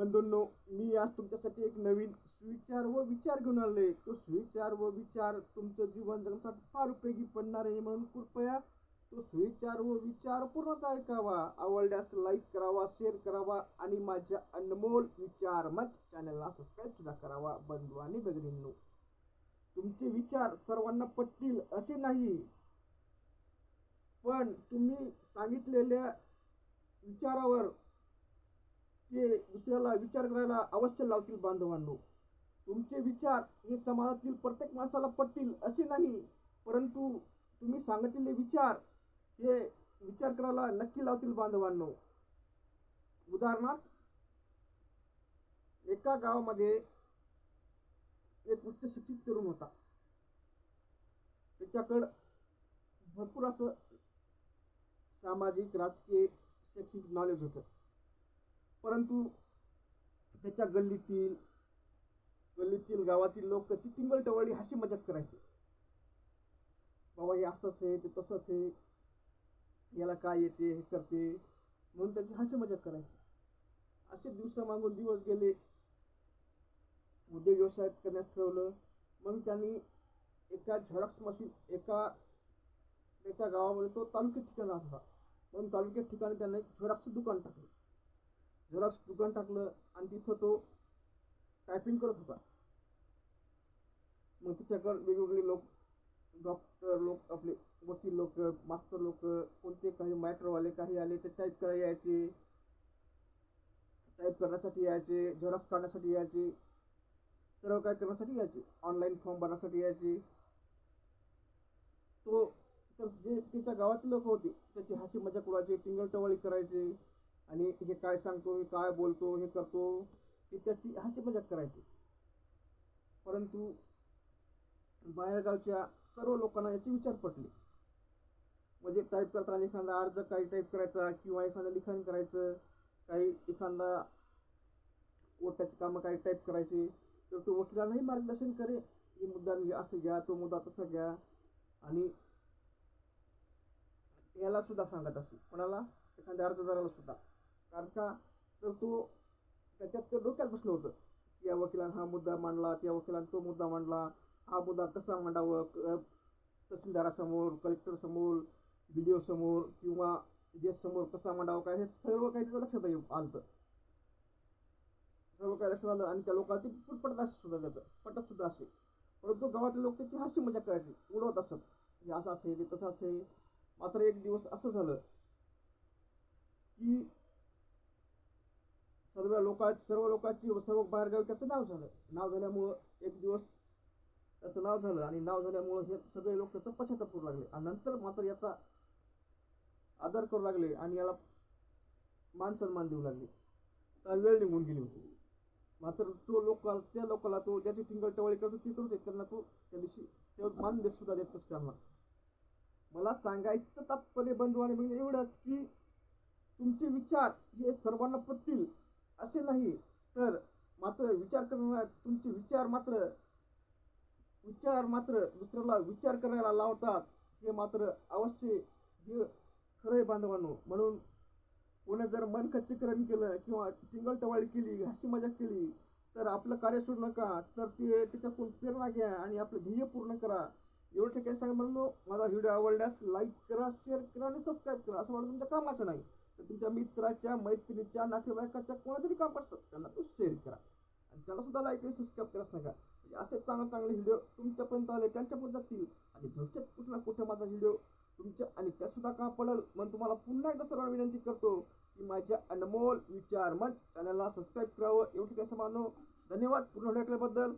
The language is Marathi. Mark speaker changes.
Speaker 1: बंधूंनो मी आज तुमच्यासाठी एक नवीन सुविचार व विचार घेऊन आलो आहे तो सुविचार व विचार तुमचं जीवन जगण्यासाठी फार उपयोगी पडणार आहे म्हणून कृपया तो सुविचार व विचार पूर्णतः ऐकावा. आवडल्यास लाईक करावा शेअर करावा आणि माझ्या अनमोल विचार मत चॅनलला सबस्क्राईब सुद्धा करावा बंधू आणि भगिनींनो तुमचे विचार सर्वांना पटतील असे नाही. पण तुम्ही सांगितलेल्या विचारावर ते दुसऱ्याला विचार करायला अवश्य लावतील बांधवांनो. तुमचे विचार हे समाजातील प्रत्येक माणसाला पटतील असे नाही परंतु तुम्ही सांगितलेले विचार हे विचार करायला नक्की लावतील बांधवांनो. उदाहरणार्थ एका गावामध्ये एक उच्च शिक्षित तरुण होता. त्याच्याकडं भरपूर असं सामाजिक राजकीय शैक्षणिक नॉलेज होतं. परंतु त्याच्या गल्लीतील गल्लीतील गावातील लोक त्याची टिंगलटवाळी हशी मजाक करायचे. बाबा हे असंच आहे ते तसंच आहे. याला काय येते हे करते. म्हणून त्याची हशी मजाक करायची. असे दिवसामागून दिवस गेले. उद्योग व्यवसाय करण्यास ठरवलं. मग त्यांनी एका झेरॉक्स मशीन एका त्याच्या गावामध्ये तो तालुक्यात ठिकाण असला होता. म्हणून तालुक्यात ठिकाणी त्यांना एक झेरॉक्सचं दुकान टाकलं. झेरॉक्स दुकान टाकलं आणि तिथं तो टायपिंग करत होता. मग तिच्याकडे वेगवेगळे लोक डॉक्टर लोक आपले वकील लोक मास्टर लोक कोणते काही मॅटरवाले काही आले ते टाईप करायला यायचे. टाईप करण्यासाठी यायचे झेरॉक्स काढण्यासाठी यायचे. सर्व काय करण्यासाठी यायचे. ऑनलाईन फॉर्म भरण्यासाठी यायचे. तो तर जे त्याच्या गावातील लोक होते त्याची हसी मजाक उडायचे टिंगलटवाळी करायचे. आणि हे काय सांगतो हे काय बोलतो हे करतो हे त्याची हास्य मजाक करायची. परंतु बाहेरगावच्या सर्व लोकांना याचे विचार पटले. म्हणजे टाईप करताना एखादा अर्ज काही टाईप करायचा किंवा एखादं लिखाण करायचं काही एखादा ओटाची कामं काही टाईप करायची तर तो वकिलांनाही मार्गदर्शन करे हे मुद्दा असं घ्या तो मुद्दा तसा घ्या. आणि याला सुद्धा सांगत असे. कोणाला? एखाद्या अर्जदाराला सुद्धा. कारण का? तर तो त्याच्यात ते डोक्यात बसलं होतं या वकिलानं हा मुद्दा मांडला त्या वकिलानं तो मुद्दा मांडला हा मुद्दा कसा मांडावं? तहसीलदारासमोर कलेक्टरसमोर बी डी समोर किंवा समोर कसा मांडावं काय हे सर्व काही त्याचं लक्षात येऊ आलं सर्व काही लक्षात आलं आणि त्या लोकांना ते पटत असे सुद्धा त्याचं पटत सुद्धा असे. परंतु गावातले लोक त्याची हास्य मजा करायची उडवत असत. हे असं आहे ते तसं आहे मात्र एक दिवस असं झालं की सर्व लोका सर्व लोकांची सर्व बाहेरगावी त्याचं नाव झालं. नाव झाल्यामुळं एक दिवस त्याचं नाव झालं आणि नाव झाल्यामुळं हे सगळे लोक त्याचं पश्चाताप करू लागले. आणि नंतर मात्र याचा आदर करू लागले आणि याला मान सन्मान देऊ लागले. तर वेळ निघून गेली होती. मात्र तो लोक त्या लोकाला तो ज्याची टिंगल टवळी करतो ती करू देत त्यांना तो त्या दिवशी तेव्हा मान देत सुद्धा देत नसतो त्यांना मला सांगायचं तात्पर्य बंधू आणि म्हणजे एवढंच की तुमचे विचार हे सर्वांना पटतील. असे नाही. तर मात्र विचार करणार तुमचे विचार मात्र विचार मात्र दुसऱ्याला विचार करायला लावतात हे मात्र अवश्य हे बांधवांनो. म्हणून कोणी जर मन खच्चीकरण केलं किंवा टिंगलटवाळी केली हसी मजाक केली तर आपलं कार्य सोडू नका. तर ते त्याच्याकडून प्रेरणा घ्या आणि आपलं ध्येय पूर्ण करा. एवढं ठिकाणी सांग म्हणलो माझा व्हिडिओ आवडल्यास लाईक करा शेअर करा आणि सबस्क्राईब करा. असं वाटतं तुमच्या कामाचं नाही. तर तुमच्या मित्राच्या मैत्रिणीच्या नातेवाईकाच्या कोणातरी काम पडतं त्यांना तो शेअर करा. आणि त्याला सुद्धा लाईक आणि सबस्क्राईब करायच नका म्हणजे असे चांगले चांगले व्हिडिओ तुमच्यापर्यंत आले त्यांच्यापर्यंत जातील. आणि भविष्यात कुठे ना कुठे माझा व्हिडिओ तुमच्या आणि त्यासुद्धा का पडेल म्हणून तुम्हाला पुन्हा एकदा सर्वांना विनंती करतो की माझ्या अनमोल विचार मंच चॅनलला सबस्क्राईब करावं. एवढी काय मानो. धन्यवाद. पूर्ण व्हिडिओ